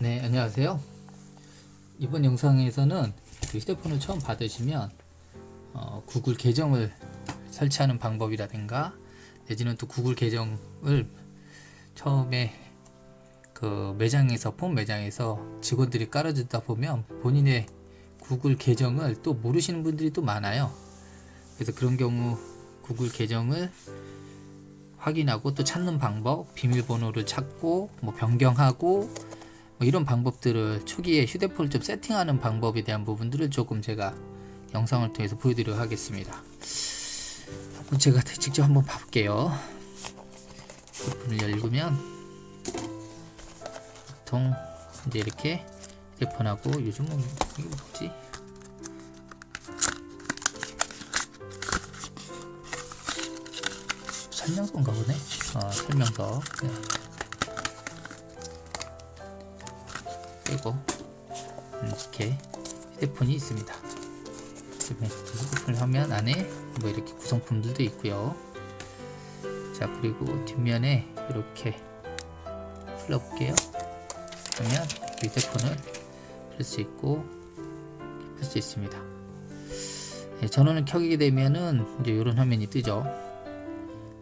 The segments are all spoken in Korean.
네, 안녕하세요. 이번 영상에서는 그 휴대폰을 처음 받으시면 어, 구글 계정을 설치하는 방법이라든가 내지는 또 구글 계정을 처음에 그 매장에서 폰 매장에서 직원들이 깔아주다 보면 본인의 구글 계정을 또 모르시는 분들이 또 많아요. 그래서 그런 경우 구글 계정을 확인하고 또 찾는 방법, 비밀번호를 찾고 뭐 변경하고 뭐 이런 방법들을 초기에 휴대폰을 좀 세팅하는 방법에 대한 부분들을 조금 제가 영상을 통해서 보여드리도록 하겠습니다. 한번 제가 직접 한번 봐볼게요. 휴대폰을 열고면 보통 이제 이렇게 휴대폰하고 요즘은 이게 뭐지? 설명서인가 보네. 어, 설명서. 네. 그리고 이렇게 휴대폰이 있습니다. 그다음에 휴대폰 화면 안에 뭐 이렇게 구성품들도 있고요. 자 그리고 뒷면에 이렇게 풀어볼게요. 그러면 휴대폰을 풀수 있고 풀수 있습니다. 네, 전원을 켜게 되면은 이제 이런 화면이 뜨죠.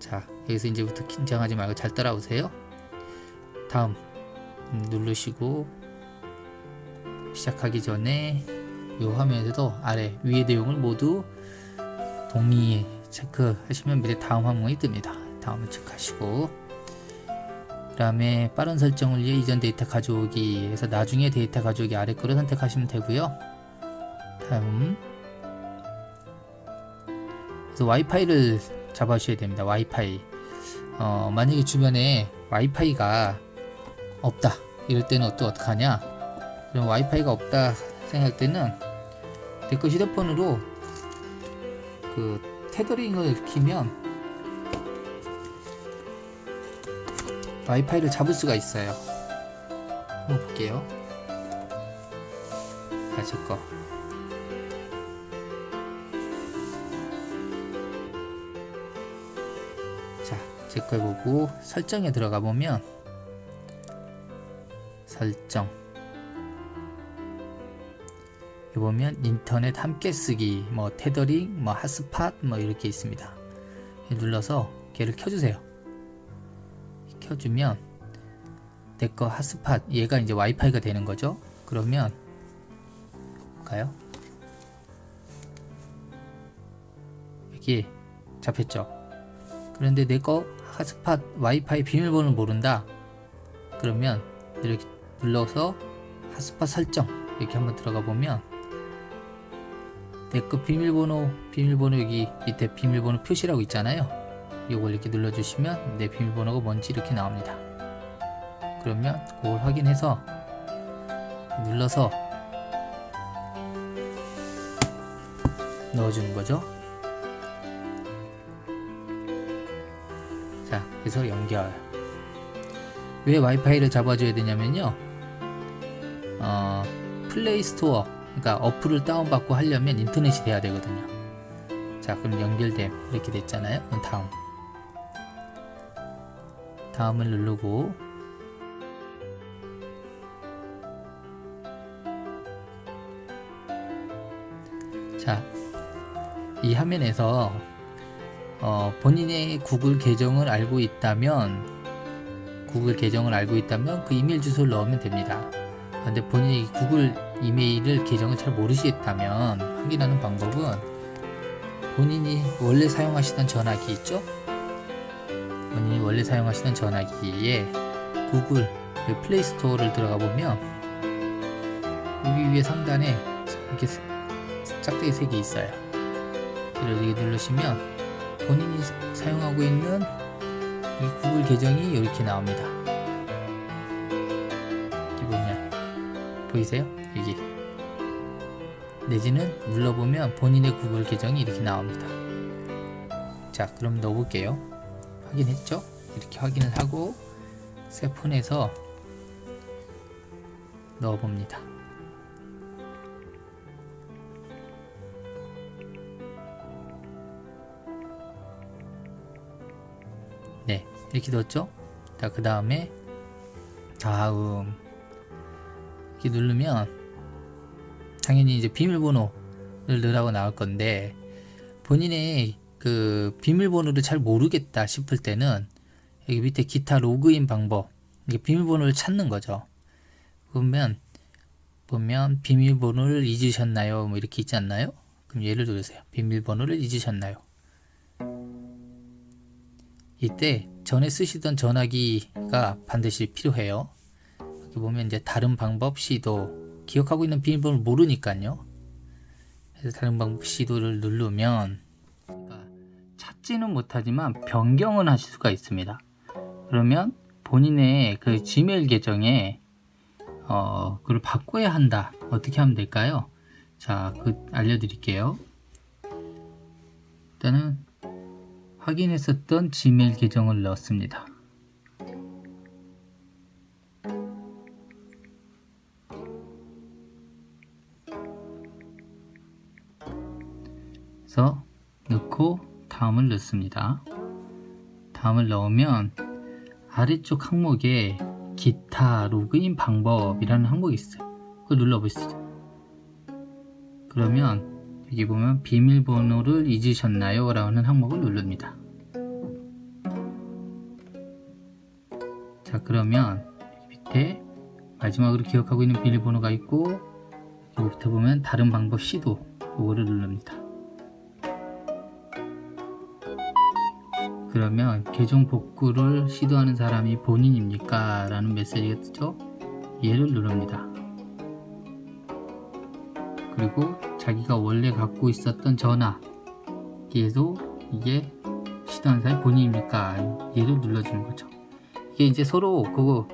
자 여기서 이제부터 긴장하지 말고 잘 따라오세요. 다음 음, 누르시고 시작하기 전에 이 화면에서도 아래 위의 내용을 모두 동의 체크하시면 밑에 다음 항목이 뜹니다. 다음을 체크하시고 그 다음에 빠른 설정을 위해 이전 데이터 가져오기 해서 나중에 데이터 가져오기 아래 거를 선택하시면 되고요. 다음 그래서 와이파이를 잡아주셔야 됩니다. 와이파이 어, 만약에 주변에 와이파이가 없다 이럴 때는 또 어떡하냐 그럼 와이파이가 없다 생각할 때는 내 거 휴대폰으로 그 테더링을 키면 와이파이를 잡을 수가 있어요. 한번 볼게요. 아, 제 거. 자, 제 걸 보고 설정에 들어가 보면 설정. 여기 보면 인터넷 함께 쓰기, 뭐 테더링, 뭐 핫스팟, 뭐 이렇게 있습니다. 눌러서 걔를 켜주세요. 켜주면 내 거 핫스팟 얘가 이제 와이파이가 되는 거죠. 그러면 볼까요? 여기 잡혔죠. 그런데 내 거 핫스팟 와이파이 비밀번호를 모른다. 그러면 이렇게 눌러서 핫스팟 설정 이렇게 한번 들어가 보면 내거 비밀번호 비밀번호 여기 밑에 비밀번호 표시라고 있잖아요. 이걸 이렇게 눌러주시면 내 비밀번호가 뭔지 이렇게 나옵니다. 그러면 그걸 확인해서 눌러서 넣어주는 거죠. 자, 그래서 연결. 왜 와이파이를 잡아줘야 되냐면요. 어, 플레이 스토어, 그러니까 어플을 다운받고 하려면 인터넷이 돼야 되거든요. 자, 그럼 연결됨 이렇게 됐잖아요. 그럼 다음. 다음을 누르고 자, 이 화면에서 어, 본인의 구글 계정을 알고 있다면 구글 계정을 알고 있다면 그 이메일 주소를 넣으면 됩니다. 근데 본인이 구글 이메일을 계정을 잘 모르시겠다면 확인하는 방법은 본인이 원래 사용하시던 전화기 있죠? 본인이 원래 사용하시는 전화기에 구글 그 플레이 스토어를 들어가 보면 여기 위에 상단에 이렇게 짝대기 색이 있어요. 여기 누르시면 본인이 사용하고 있는 이 구글 계정이 이렇게 나옵니다. 보이세요? 여기 내지는 눌러보면 본인의 구글 계정이 이렇게 나옵니다. 자, 그럼 넣어볼게요. 확인했죠? 이렇게 확인을 하고 새 폰에서 넣어봅니다. 네, 이렇게 넣었죠? 자, 그 다음에 다음 이렇게 누르면 당연히 이제 비밀번호를 넣으라고 나올 건데 본인의 그 비밀번호를 잘 모르겠다 싶을 때는 여기 밑에 기타 로그인 방법 이게 비밀번호를 찾는 거죠. 그러면 보면 비밀번호를 잊으셨나요? 뭐 이렇게 있지 않나요? 그럼 얘를 누르세요. 비밀번호를 잊으셨나요? 이때 전에 쓰시던 전화기가 반드시 필요해요. 여기 보면 이제 다른 방법 시도 기억하고 있는 비밀번호를 모르니까요. 그래서 다른 방법 시도를 누르면 그러니까 찾지는 못하지만 변경은 하실 수가 있습니다. 그러면 본인의 그 지메일 계정에 어, 그걸 바꿔야 한다. 어떻게 하면 될까요? 자, 그 알려드릴게요. 일단은 확인했었던 지메일 계정을 넣었습니다. 넣고 다음을 넣습니다. 다음을 넣으면 아래쪽 항목에 기타 로그인 방법이라는 항목이 있어요. 그걸 눌러보시죠. 그러면 여기 보면 비밀번호를 잊으셨나요? 라는 항목을 누릅니다. 자 그러면 밑에 마지막으로 기억하고 있는 비밀번호가 있고 여기 밑에 보면 다른 방법 시도 이거를 누릅니다. 그러면 계정 복구를 시도하는 사람이 본인입니까? 라는 메시지가 뜨죠? 얘를 누릅니다. 그리고 자기가 원래 갖고 있었던 전화기에도 이게 시도하는 사람이 본인입니까? 얘를 눌러주는 거죠. 이게 이제 서로 그거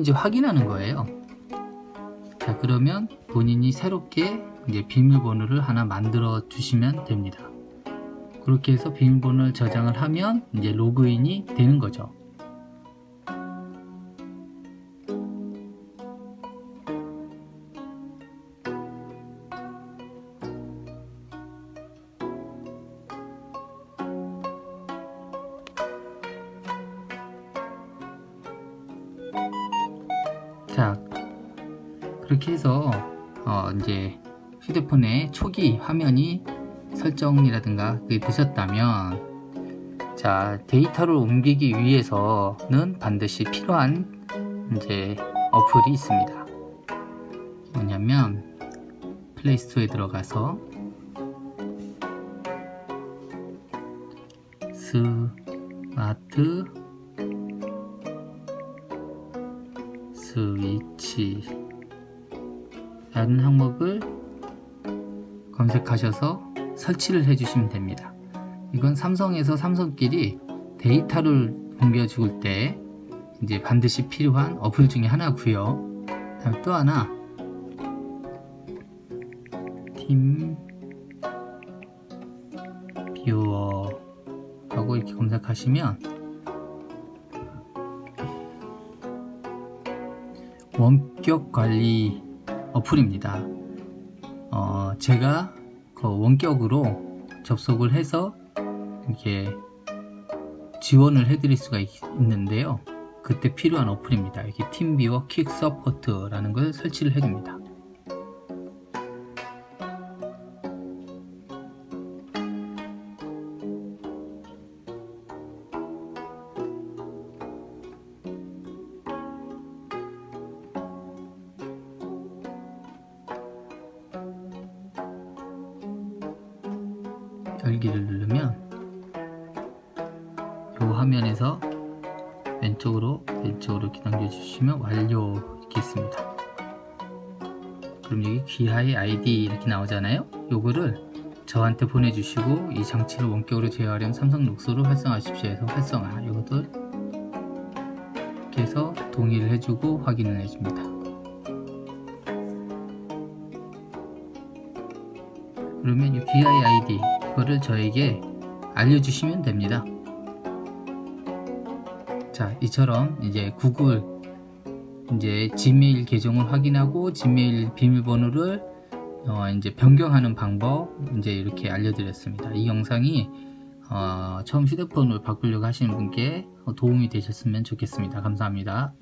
이제 확인하는 거예요. 자, 그러면 본인이 새롭게 이제 비밀번호를 하나 만들어 주시면 됩니다. 그렇게 해서 비밀번호를 저장을 하면 이제 로그인이 되는 거죠. 자, 그렇게 해서 어 이제 휴대폰의 초기 화면이 설정이라든가 그게 되셨다면 자 데이터를 옮기기 위해서는 반드시 필요한 이제 어플이 있습니다. 뭐냐면 플레이스토어에 들어가서 스마트 스위치 라는 항목을 검색하셔서 설치를 해주시면 됩니다. 이건 삼성에서 삼성끼리 데이터를 옮겨줄 때 이제 반드시 필요한 어플 중에 하나고요. 다음 또 하나 팀 뷰어 하고 이렇게 검색하시면 원격 관리 어플입니다. 어, 제가 그 원격으로 접속을 해서 이렇게 지원을 해드릴 수가 있, 있는데요. 그때 필요한 어플입니다. 이렇게 팀비워 퀵 서포트라는 걸 설치를 해줍니다. 열기를 누르면 이 화면에서 왼쪽으로 왼쪽으로 이렇게 당겨주시면 완료 이렇게 있습니다. 그럼 여기 귀하의 아이디 이렇게 나오잖아요. 요거를 저한테 보내주시고 이 장치를 원격으로 제어하려면 삼성 녹소를 활성화하십시오 해서 활성화 요것들 이렇게 해서 동의를 해주고 확인을 해줍니다. 그러면 이 귀하의 아이디 그거를 저에게 알려주시면 됩니다. 자, 이처럼 이제 구글 이제 지메일 계정을 확인하고 지메일 비밀번호를 어, 이제 변경하는 방법 이제 이렇게 알려드렸습니다. 이 영상이 어, 처음 휴대폰을 바꾸려고 하시는 분께 도움이 되셨으면 좋겠습니다. 감사합니다.